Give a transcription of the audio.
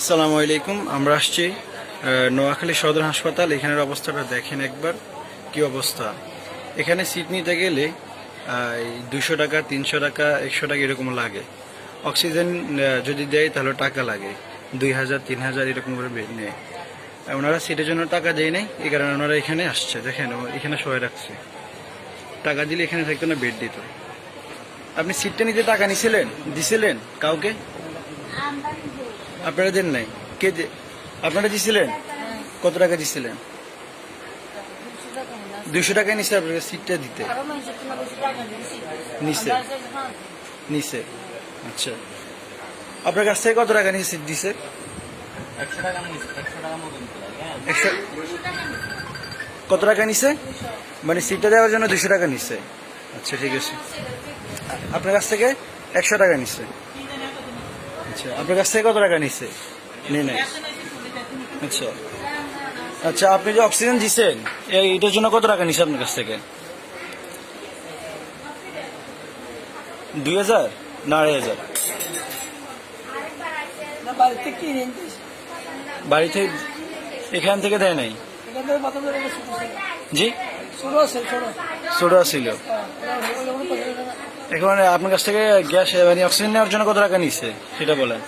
আসসালামু আলাইকুম, আমরা আসছি নোয়াখালী সদর হাসপাতাল। এখানের অবস্থাটা দেখেন একবার, কি অবস্থা? এখানে সিট নিতে গেলে দুশো টাকা, তিনশো টাকা, একশো টাকা এরকম লাগে। অক্সিজেন যদি দেয় তাহলে টাকা লাগে। দুই হাজার, তিন হাজার এরকম করে নেয়। ওনারা সিটের জন্য টাকা দেয় নাই, এই কারণে ওনারা এখানে আসছে। দেখেন এখানে সবাই রাখছে। টাকা দিলে এখানে থাকতো না, বেড দিত। আপনি সিটটা নিতে টাকা নিছিলেন? দিছিলেন কাউকে? আপনারা দেন নাই? কে আপনারা দিছিলেন? কত টাকা দিছিলেন? দুইশো টাকা নিছে আপনার সিটটা দিতে। নিছে? নিছে। আচ্ছা। আপনার কাছ থেকে কত টাকা নিয়ে সিট দিছে? কত টাকা নিছে? মানে সিটটা দেওয়ার জন্য দুশো টাকা নিছে। আচ্ছা ঠিক আছে। আপনার কাছ থেকে একশো টাকা নিছে। আচ্ছা আপনার কাছ থেকে কত টাকা নিছে? নিয়ে নেয় আচ্ছা। আচ্ছা আপনি যে অক্সিজেন দিচ্ছেন এইটার জন্য কত টাকা নিছে আপনার কাছ থেকে? দুই হাজার না আড়াই হাজার? বাড়িতে বাড়ি থেকে এখান থেকে দেয় নাই? জি? ছোট ছিল এখন আপনার কাছ থেকে গ্যাস মানে অক্সিজেন নেওয়ার জন্য কত টাকা নিচ্ছে সেটা বলেন।